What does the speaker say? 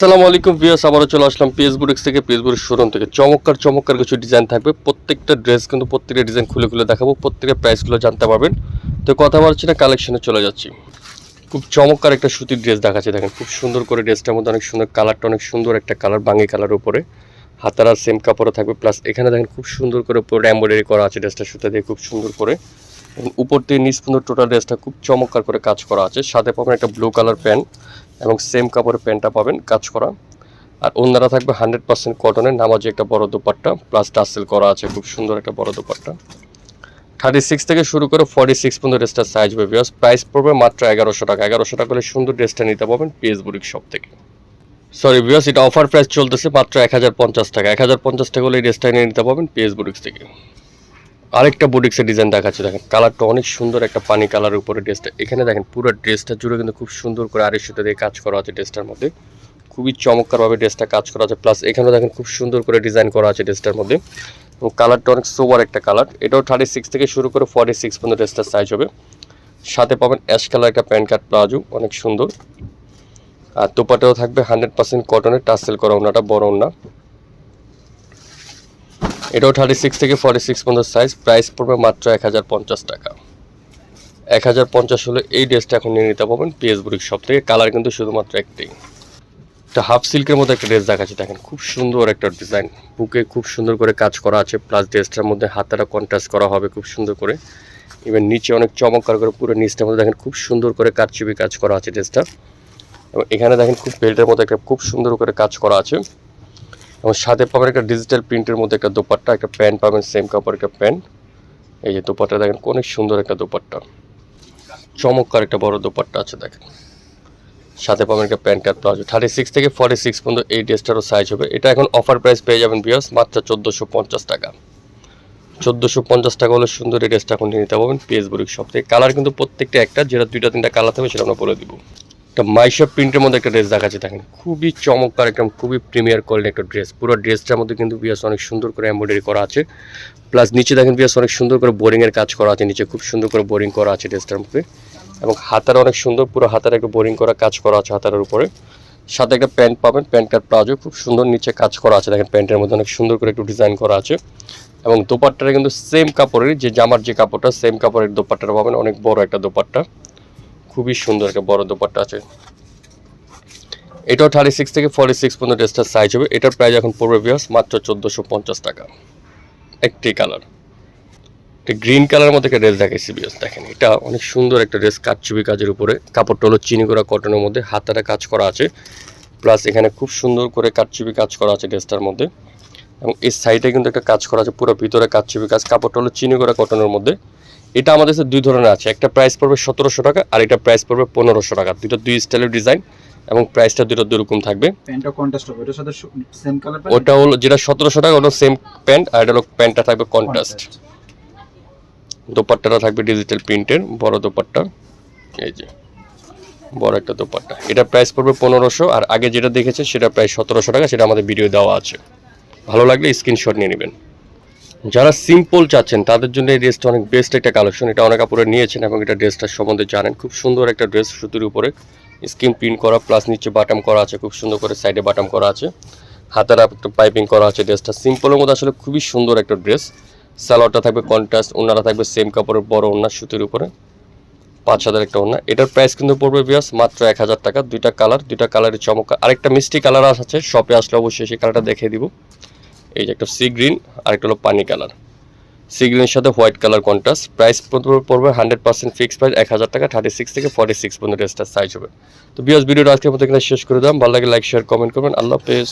আসসালামু আলাইকুম ভিউয়ার্স, আবারও চলে আসলাম পিএস বুটিক্স থেকে। পিএস শোরুম থেকে। চমৎকার চমৎকার কিছু ডিজাইন থাকবে। প্রত্যেকটা ড্রেস কিন্তু প্রত্যেকটা ডিজাইন খুলে খুলে দেখাবো। প্রত্যেকটা প্রাইসগুলো জানতে পারবেন। তো কথা বলছি না কালেকশনে চলে যাচ্ছি। খুব চমৎকার একটা সুতির ড্রেস দেখাচ্ছে, দেখেন। খুব সুন্দর করে ড্রেসটার মধ্যে অনেক সুন্দর কালারটা অনেক সুন্দর একটা কালার বাঙ্গি কালার উপরে। হাতারা সেম কাপড়ও থাকবে। প্লাস এখানে দেখেন, খুব সুন্দর করে পুরো এম্ব্রয়ডারি করা আছে ড্রেসটা সুতা দিয়ে, খুব সুন্দর করে। এবং উপর দিয়ে নিচ পর্যন্ত টোটাল ড্রেসটা খুব চমৎকার করে কাজ করা আছে। সাথে পাবেন একটা ব্লু কালার প্যান্ট এবং সেম কাপড়ের প্যান্টটা পাবেন, কাজ করা। আর অন্যরা থাকবে হান্ড্রেড পার্সেন্ট কটনের নামাজে একটা বড় দোপাট্টা প্লাস টাসেল করা আছে, খুব সুন্দর একটা বড় দোপাট্টা। থার্টি সিক্স থেকে শুরু করে ফর্টি সিক্স পর্যন্ত ড্রেসটার সাইজ হবে বিকজ প্রাইস পড়বে মাত্র এগারোশো টাকা। এগারোশো টাকা হলে সুন্দর ড্রেসটা নিতে পারবেন পিএস বুরিক শপ থেকে। সরি বিকজ এটা অফার প্রাইস চলতেছে মাত্র এক হাজার পঞ্চাশ টাকা। এক হাজার পঞ্চাশ টাকা হলে এই ড্রেসটা নিয়ে নিতে পারবেন পিএস বুরিক্স থেকে। আরেকটা বুটিক্সের ডিজাইন দেখাচ্ছে, দেখেন কালারটা অনেক সুন্দর একটা পানি কালারের উপরে ড্রেসটা এখানে দেখেন, পুরো ড্রেসটা জুড়ে কিন্তু খুব সুন্দর করে আড়াই সুতো দিয়ে কাজ করা আছে ড্রেসটার মধ্যে। খুবই চমৎকারভাবে ড্রেসটা কাজ করা আছে প্লাস এখানেও দেখেন খুব সুন্দর করে ডিজাইন করা আছে ড্রেসটার মধ্যে। এবং কালারটা অনেক সোবার একটা কালার এটাও থার্টি সিক্স থেকে শুরু করে ফর্টি সিক্স পর্যন্ত ড্রেসটার সাইজ হবে। সাথে পাবেন অ্যাশ কালার একটা প্যান্ট কার্ড প্লাজো, অনেক সুন্দর। আর তোপাটাও থাকবে হান্ড্রেড পার্সেন্ট কটনের টাসেল করা ওনাটা বড় ওনা এটাও থার্টি সিক্স থেকে ফর্টি সিক্স পর্যন্ত সাইজ প্রাইস পড়বে মাত্র এক হাজার পঞ্চাশ টাকা। এক হাজার পঞ্চাশ হলে এই ড্রেসটা এখন নিয়ে নিতে পারবেন পিএস বুরিক সব থেকে কালার কিন্তু শুধুমাত্র একটি। একটা হাফ সিল্কের মধ্যে একটা ড্রেস দেখাচ্ছি, দেখেন খুব সুন্দর একটা ডিজাইন বুকে খুব সুন্দর করে কাজ করা আছে প্লাস ড্রেসটার মধ্যে হাতাটা কন্ট্রাস্ট করা হবে খুব সুন্দর করে। ইভেন নিচে অনেক চমৎকার করে পুরো নিচটার মধ্যে দেখেন খুব সুন্দর করে কারচুপি কাজ করা আছে ড্রেসটা এবং এখানে দেখেন খুব বেল্টের মধ্যে একটা খুব সুন্দর করে কাজ করা আছে। এবং সাথে পাবেন একটা ডিজিটাল প্রিন্টের মধ্যে একটা দোপাট্টা, একটা প্যান্ট পাবেন সেম কাপড় একটা প্যান্ট। এই যে দোপাট্টা দেখেন অনেক সুন্দর একটা দোপাট্টা। চমৎকার একটা বড় দোপাট্টা আছে দেখেন। সাথে পাবেন একটা pant card palazzo thirty six থেকে ফর্টি সিক্স পর্যন্ত এই ড্রেসটারও সাইজ হবে। এটা এখন অফার প্রাইস পেয়ে যাবেন বিয়াস মাত্র চোদ্দোশো পঞ্চাশ টাকা। চোদ্দোশো পঞ্চাশ টাকা হলে সুন্দর এই ড্রেসটা এখন নিয়ে নিতে পারবেন পিএস বুরিক সব থেকে। কালার কিন্তু প্রত্যেকটা একটা, যেটা দুইটা তিনটা কালার থাকবে সেটা আমরা বলে দিব। একটা মাইশপ প্রিন্টের মধ্যে একটা ড্রেস দেখাচ্ছি, দেখেন। খুবই চমৎকার, একদম খুবই প্রিমিয়ার কোয়ালিটি একটা ড্রেস পুরো ড্রেসটার মধ্যে কিন্তু বিয়াস অনেক সুন্দর করে এমব্রয়ডারি করা আছে। প্লাস নিচে দেখেন বিয়াস অনেক সুন্দর করে বোরিংয়ের কাজ করা আছে, নিচে খুব সুন্দর করে বোরিং করা আছে ড্রেসটার মধ্যে। এবং হাতার অনেক সুন্দর, পুরো হাতার একটা বোরিং করা কাজ করা আছে হাতারের উপরে। সাথে একটা প্যান্ট পাবেন, প্যান্ট কার্ড প্লাজো, খুব সুন্দর নিচে কাজ করা আছে, দেখেন প্যান্টের মধ্যে অনেক সুন্দর করে একটু ডিজাইন করা আছে। এবং দোপাট্টাটা কিন্তু সেম কাপড়ের যে জামার যে কাপড়টা সেম কাপড়ের দোপাট্টাটা পাবেন, অনেক বড় একটা দোপাট্টা। খুবই সুন্দর একটা বড় দোপাট্টা আছে। এটাও থার্টি সিক্স থেকে ফর্টি সিক্স পর্যন্ত ড্রেসটার সাইজ হবে। এটার প্রাইস এখন পড়বে বিয়াস মাত্র চোদ্দোশো পঞ্চাশ টাকা। একটি কালার একটা গ্রিন কালারের মধ্যে একটা ড্রেস দেখাইছি বিয়াস দেখেন এটা অনেক সুন্দর একটা ড্রেস কাটচুবি কাজের উপরে। কাপড়টা হলো চিনি করা কটনের মধ্যে, হাতাটা কাজ করা আছে। প্লাস এখানে খুব সুন্দর করে কাটচুবি কাজ করা আছে ড্রেসটার মধ্যে। এবং এই সাইডে কিন্তু একটা কাজ করা আছে, পুরো ভিতরে কাটচুবি কাজ। কাপড়টা হলো চিনি করা কটনের মধ্যে। এটা আমাদের কাছে দুই ধরনের আছে। একটা প্রাইস পড়বে সতেরোশো টাকা আর এটা প্রাইস পড়বে পনেরোশো টাকা। দুটো দুই স্টাইলের ডিজাইন এবং প্রাইসটা দুটো দুরকম থাকবে। ওটা হলো যেটা সতেরোশো টাকা ওটা সেম প্যান্ট আর এটা হলো প্যান্টটা থাকবে কন্ট্রাস্ট দোপাট্টাটা থাকবে ডিজিটাল প্রিন্টের বড় দোপাট্টা। এই যে বড় একটা দোপাট্টা। এটা প্রাইস পড়বে পনেরোশো আর আগে যেটা দেখেছে সেটা প্রায় সতেরোশো টাকা সেটা আমাদের ভিডিও দেওয়া আছে। ভালো লাগলে স্ক্রিনশট নিয়ে নেবেন। যারা সিম্পল চাচ্ছেন, তাদের জন্য এই ড্রেসটা অনেক বেস্ট একটা কালেকশন এটা অনেক কাপড়ে নিয়েছেন এবং এটা ড্রেসটার সম্বন্ধে জানেন। খুব সুন্দর একটা ড্রেস সুতির উপরে। স্কিন প্রিন্ট করা প্লাস নিচে বাটাম করা আছে, খুব সুন্দর করে সাইডে বাটাম করা আছে। হাতের একটা পাইপিং করা আছে ড্রেসটা সিম্পলের মধ্যে আসলে খুবই সুন্দর একটা ড্রেস সালোয়ারটা থাকবে কন্ট্রাস্ট ওনারা থাকবে সেম কাপড়ের বড় ওনার সুতির উপরে। পাঁচ হাজার একটা ওনা এটার প্রাইস কিন্তু পড়বে বিয়াস মাত্র এক হাজার টাকা। দুইটা কালার দুইটা কালারের চমক আরেকটা মিষ্টি কালার আছে শপে আসলে অবশ্যই সেই কালারটা দেখিয়ে দিব। এই যে একটা সি গ্রিন আর একটা হলো পানি কালার সি গ্রিনের সাথে হোয়াইট কালার কন্ট্রাস্ট প্রাইস পড়বে হান্ড্রেড পার্সেন্ট ফিক্সড প্রাইস এক হাজার টাকা থার্টি সিক্স থেকে ফর্টি সিক্স পর্যন্ত ড্রেসটার সাইজ হবে। তো বিয়াস ভিডিওটা আজকের মতো এখানে শেষ করে দাম ভালো লাগে লাইক শেয়ার কমেন্ট করবেন। আল্লাহ হাফেজ।